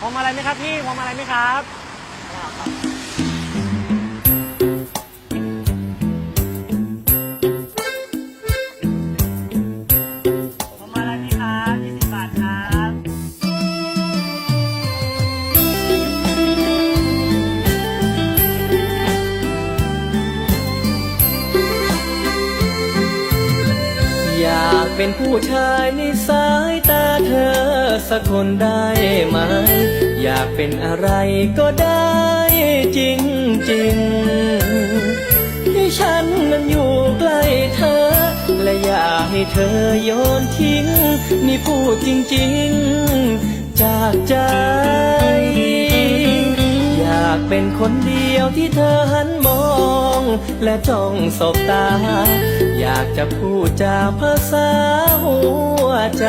พวงมาลัยไหมครับพี่พวงมาลัยไหมครับพวงมาลัยพี่ครับ20บาทครับอยากเป็นผู้ชายในสาย สักคนได้ไหม อยากเป็นอะไรก็ได้จริงจริงๆให้ฉันนั้นอยู่ใกล้เธอ และอยากให้เธอโยนทิ้ง นี่พูดจริง ๆ จากใจ อยากเป็นคนเดียวที่เธอหันมอง และจ้องสบตา อยากจะพูดจาภาษาหัวใจ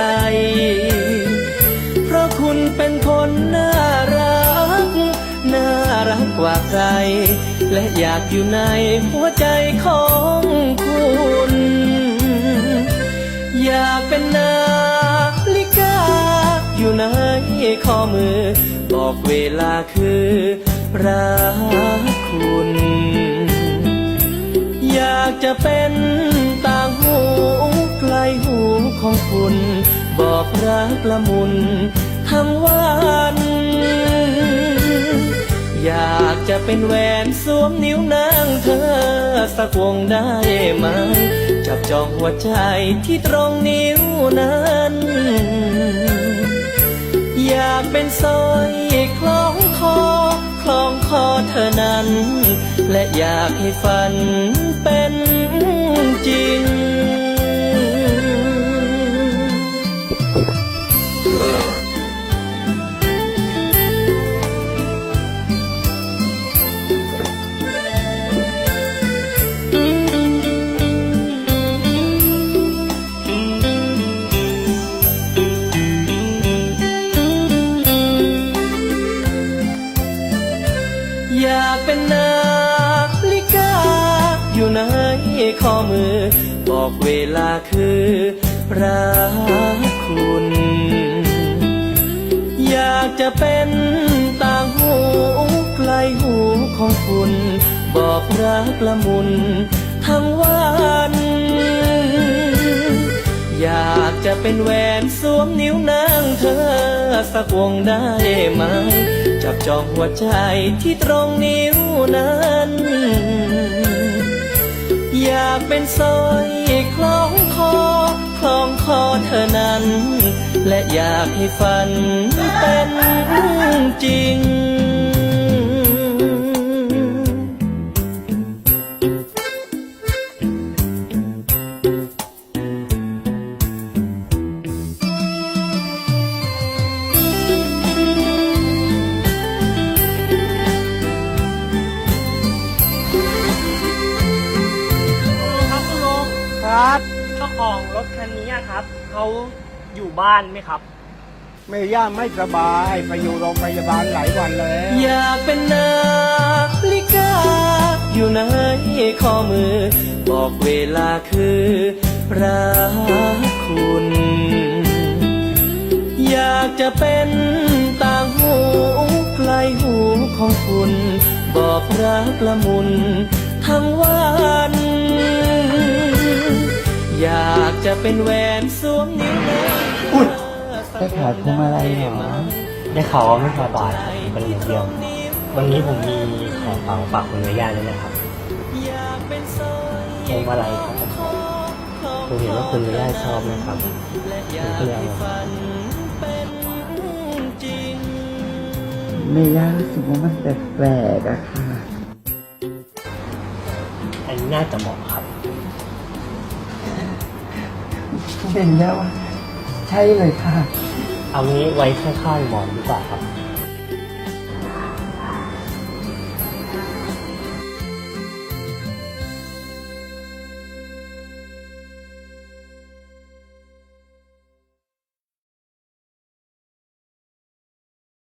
คุณเป็นคนน่ารัก น่ารักกว่าใคร และอยากอยู่ในหัวใจของคุณ อยากเป็นนาฬิกา อยู่ในข้อมือ บอกเวลาคือรักคุณ อยากจะเป็นต่างหูไกลหูของคุณ บอกรักละมุน จะเป็นแหวนสวมนิ้วนางเธอ สักวงได้ไหม จับจองหัวใจที่ตรงนิ้วนั้น อยากเป็นสร้อยคล้องคอคล้องคอเธอนั้น และอยากให้ฝันเป็นจริง ข้อมือ บอกเวลาคือรักคุณ อยากจะเป็นต่างหูไกลหูของคุณ บอกรักละมุนทั้งวันอยากจะเป็นแหวนสวมนิ้วนางเธอ สักวงได้ไหมจับจองหัวใจที่ตรงนิ้วนั้น อยากเป็นสร้อยคล้องคอคล้องคอเธอนั้น และอยากให้ฝันเป็นจริง นนี้อะครับเขาอยู่บ้านไหมครับแม่ย่าไม่สบายไปอยู่โรงพยาบาลหลายวันแล้วอยากเป็นนาฬิกาอยู่ในข้อมือ บอกเวลาคือรักคุณ อยากจะเป็นต่างหูไกลหูของคุณ บอกรักละมุนทั้งวัน จะเป็นแหวนสวมนิ้วนางอุ๊ยได้ขายพวงมาลัยเหรอได้ข่าวว่าไม่สบายครับเป็นอย่างเดียว วันนี้ผมมีของฝากฝากคุณแม่ย่าด้วยนะครับพวงมาลัยครับผมผมเห็นว่าคุณแม่ย่าชอบนะครับผมก็เลยเอามาเมย่ารู้สึกว่ามันแปลกๆอะค่ะอันนี้น่าจะเหมาะครับ เห็นแล้วใช่เลยค่ะ เอางี้ไว้ข้างๆหมอนดีกว่าครับ